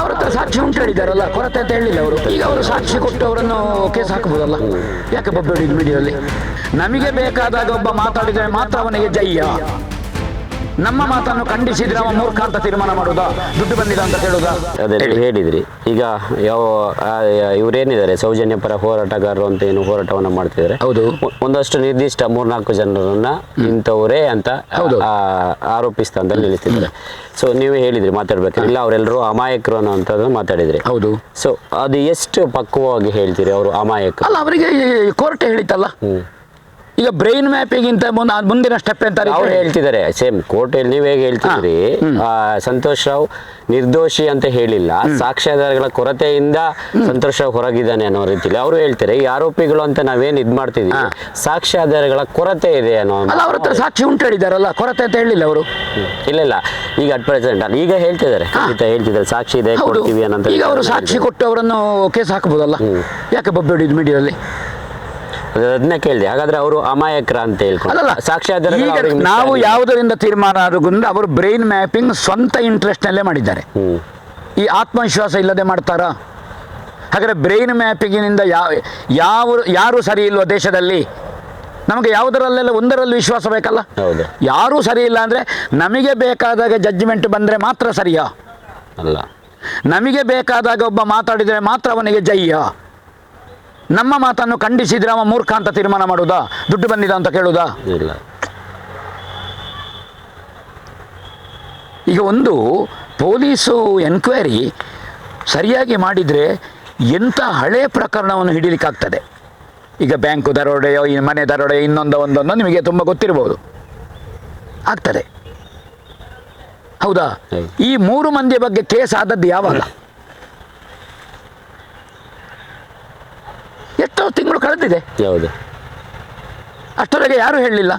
ಅವ್ರ ಹತ್ರ ಸಾಕ್ಷಿ ಉಂಟು ಹೇಳಿದಾರಲ್ಲ ಕೊರತೆ ಅಂತ ಹೇಳಿಲ್ಲ ಅವರು. ಈಗ ಅವರು ಸಾಕ್ಷಿ ಕೊಟ್ಟು ಅವರನ್ನು ಕೇಸ್ ಹಾಕಬಹುದಲ್ಲ ಯಾಕೆ ಬಬ್ಬಿ ಮೀಡಿಯಾದಲ್ಲಿ ನಮಗೆ ಬೇಕಾದಾಗ ಒಬ್ಬ ಮಾತಾಡಿದರೆ ಮಾತ್ರ ಅವನಿಗೆ ಜಯ್ಯ ನಮ್ಮ ಮಾತನ್ನು ಖಂಡಿಸಿದ್ರೆ ಅವನು ಮೂರ್ಖ ಅಂತ ತೀರ್ಮಾನ ಮಾಡುದ? ದುಡ್ಡು ಬಂದಿಲ್ಲ ಅಂತ ಕೇಳುದಾ ಅದೇ ನೀವು ಹೇಳಿದ್ರಿ. ಈಗ ಯಾವ ಆ, ಇವರೇನಿದ್ದಾರೆ? ಸೌಜನ್ಯ ಪರ ಹೋರಾಟಗಾರರು ಅಂತ ಏನು ಹೋರಾಟವನ್ನ ಮಾಡ್ತಿದ್ದಾರೆ. ಹೌದು. ಒಂದಷ್ಟು ನಿರ್ದಿಷ್ಟ ಮೂರ್ನಾಲ್ಕು ಜನರನ್ನ ಇಂಥವರೇ ಅಂತ ಹೌದು. ಆ, ಆರೋಪಿಸ್ತಾ ಅಂತ ನಿಲ್ಲಿಸ್ತಿದ್ದಾರೆ. ಸೊ ನೀವು ಹೇಳಿದ್ರಿ ಮಾತಾಡ್ಬೇಕು. ಇಲ್ಲ ಅವರೆಲ್ಲರೂ ಅಮಾಯಕರು ಅನ್ನೋಂಥದ್ದು ಮಾತಾಡಿದ್ರಿ. ಹೌದು. ಸೊ ಅದು ಎಷ್ಟು ಪಕ್ವವಾಗಿ ಹೇಳ್ತೀರಿ ಅವರು ಅಮಾಯಕ ಅಲ್ಲ ಅವರಿಗೆ ಕೋರ್ಟ್ ಹೇಳಿತಲ್ಲ. ಈಗ ಬ್ರೈನ್ ಮ್ಯಾಪಿಂಗ್ ಇಂತ ಮುಂದಿನ ಸ್ಟೆಪ್ ಅಂತ ಅವ್ರು ಹೇಳ್ತಿದ್ದಾರೆ. ಸೇಮ್ ಕೋರ್ಟ್ ನೀವು ಹೇಗೆ ಹೇಳ್ತಿದ್ರಿ ಆ, ಸಂತೋಷ್ ರಾವ್ ನಿರ್ದೋಷಿ ಅಂತ ಹೇಳಿಲ್ಲ. ಸಾಕ್ಷ್ಯಾಧಾರಗಳ ಕೊರತೆಯಿಂದ ಸಂತೋಷ್ ರಾವ್ ಹೊರಗಿದ್ದಾನೆ ಅನ್ನೋ ರೀತಿಯಲ್ಲಿ ಅವರು ಹೇಳ್ತಾರೆ. ಈ ಆರೋಪಿಗಳು ಅಂತ ನಾವೇನ್ ಇದ್ ಮಾಡ್ತಿದೀವಿ ಸಾಕ್ಷ್ಯಾಧಾರಗಳ ಕೊರತೆ ಇದೆ ಅನ್ನೋ ಅವ್ರ ಹತ್ರ ಸಾಕ್ಷಿ ಉಂಟು ಹೇಳಿದಾರಲ್ಲ ಕೊರತೆ ಅಂತ ಹೇಳಿಲ್ಲ ಅವರು. ಇಲ್ಲ ಇಲ್ಲ. ಈಗ ಅಟ್ ಪ್ರೆಸೆಂಟ್ ಅಲ್ಲ. ಈಗ ಹೇಳ್ತಿದ್ದಾರೆ. ಅಂತ ಹೇಳ್ತಿದ್ದಾರೆ. ಸಾಕ್ಷಿ ಇದೆ ಕೊಡ್ತೀವಿ ಈಗ ಅವರು ಸಾಕ್ಷಿ ಕೊಟ್ಟು ಅವರನ್ನು ಕೇಸ್ ಹಾಕಬಹುದಲ್ಲ? ಯಾಕೆ ಬಬ್ಬಿ ಇದು ಮೀಡಿಯಾದಲ್ಲಿ ಅದನ್ನ ಕೇಳಿದೆ. ಹಾಗಾದ್ರೆ ಅವರು ಅಮಾಯಕರ ಅಂತ ಹೇಳ್ಕೊಂಡು. ಸಾಕ್ಷ್ಯಾಧಾರ ನಾವು ಯಾವುದರಿಂದ ತೀರ್ಮಾನ ಆಗುಂದ್ರೆ ಅವರು ಬ್ರೈನ್ ಮ್ಯಾಪಿಂಗ್ ಸ್ವಂತ ಇಂಟ್ರೆಸ್ಟ್ ನಲ್ಲೇ ಮಾಡಿದ್ದಾರೆ. ಈ ಆತ್ಮವಿಶ್ವಾಸ ಇಲ್ಲದೆ ಮಾಡ್ತಾರಾ? ಹಾಗಾದ್ರೆ ಬ್ರೈನ್ ಮ್ಯಾಪಿಂಗಿನಿಂದ ಯಾವ ಯಾವ ಯಾರು ಸರಿ ಇಲ್ವೋ ದೇಶದಲ್ಲಿ? ನಮಗೆ ಯಾವುದರಲ್ಲೆಲ್ಲ ಒಂದರಲ್ಲಿ ವಿಶ್ವಾಸ ಬೇಕಲ್ಲ? ಹೌದು. ಯಾರೂ ಸರಿ ಇಲ್ಲ ಅಂದರೆ ನಮಗೆ ಬೇಕಾದಾಗ ಜಡ್ಜ್ಮೆಂಟ್ ಬಂದರೆ ಮಾತ್ರ ಸರಿಯಾ? ಅಲ್ಲ. ನಮಗೆ ಬೇಕಾದಾಗ ಒಬ್ಬ ಮಾತಾಡಿದರೆ ಮಾತ್ರ ಅವನಿಗೆ ಜಯ್ಯ ನಮ್ಮ ಮಾತನ್ನು ಖಂಡಿಸಿದ್ರೆ ಅವ ಮೂರ್ಖ ಅಂತ ತೀರ್ಮಾನ ಮಾಡುವುದಾ ದುಡ್ಡು ಬಂದಿದ ಅಂತ ಕೇಳುದಾ? ಇಲ್ಲ. ಈಗ ಒಂದು ಪೊಲೀಸು ಎನ್ಕ್ವೈರಿ ಸರಿಯಾಗಿ ಮಾಡಿದರೆ ಎಂಥ ಹಳೆ ಪ್ರಕರಣವನ್ನು ಹಿಡಿಲಿಕ್ಕಾಗ್ತದೆ ಈಗ ಬ್ಯಾಂಕು ದರೋಡೆಯೋ ಈ ಮನೆ ದರೋಡೆ ಇನ್ನೊಂದು ಒಂದೊಂದು ನಿಮಗೆ ತುಂಬ ಗೊತ್ತಿರ್ಬೋದು. ಆಗ್ತದೆ. ಹೌದಾ. ಈ ಮೂರು ಮಂದಿಯ ಬಗ್ಗೆ ಕೇಸ್ ಆದದ್ದು ಯಾವಾಗ? ಎಷ್ಟೋ ತಿಂಗಳು ಕಳೆದಿದೆ. ಯಾವುದು? ಅಷ್ಟರವರೆಗೆ ಯಾರು ಹೇಳಲಿಲ್ಲ.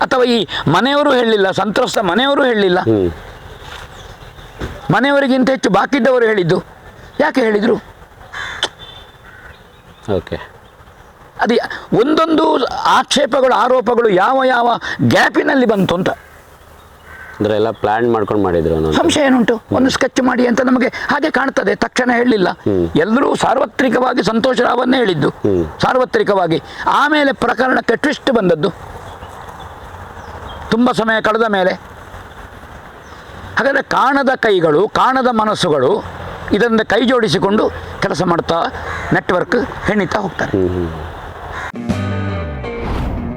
ಅಥವಾ ಈ ಮನೆಯವರು ಹೇಳಲಿಲ್ಲ ಸಂತ್ರಸ್ತ ಮನೆಯವರು ಹೇಳಲಿಲ್ಲ. ಮನೆಯವರಿಗಿಂತ ಹೆಚ್ಚು ಬಾಕಿದ್ದವರು ಹೇಳಿದ್ದು. ಯಾಕೆ ಹೇಳಿದರು? ಓಕೆ. ಅದೇ ಒಂದೊಂದು ಆಕ್ಷೇಪಗಳು ಆರೋಪಗಳು ಯಾವ ಯಾವ ಗ್ಯಾಪಿನಲ್ಲಿ ಬಂತು ಅಂತ. ಅಂದ್ರೆ ಎಲ್ಲ ಪ್ಲಾನ್ ಮಾಡ್ಕೊಂಡು ಮಾಡಿದ್ರು ಸಂಶಯ ಏನುಂಟು? ಒಂದು ಸ್ಕೆಚ್ ಮಾಡಿ ಅಂತ ನಮಗೆ ಹಾಗೆ ಕಾಣ್ತದೆ ತಕ್ಷಣ ಹೇಳಲಿಲ್ಲ ಎಲ್ಲರೂ ಸಾರ್ವತ್ರಿಕವಾಗಿ ಸಂತೋಷ ರಾವನ್ನೇ ಹೇಳಿದ್ದು. ಸಾರ್ವತ್ರಿಕವಾಗಿ. ಆಮೇಲೆ ಪ್ರಕರಣಕ್ಕೆ ಟ್ವಿಸ್ಟ್ ಬಂದದ್ದು. ತುಂಬ ಸಮಯ ಕಳೆದ ಮೇಲೆ. ಹಾಗಾದರೆ ಕಾಣದ ಕೈಗಳು ಕಾಣದ ಮನಸ್ಸುಗಳು ಇದರಿಂದ ಕೈ ಜೋಡಿಸಿಕೊಂಡು ಕೆಲಸ ಮಾಡ್ತಾ ನೆಟ್ವರ್ಕ್ ಹೆಣಿತಾ ಹೋಗ್ತಾರೆ.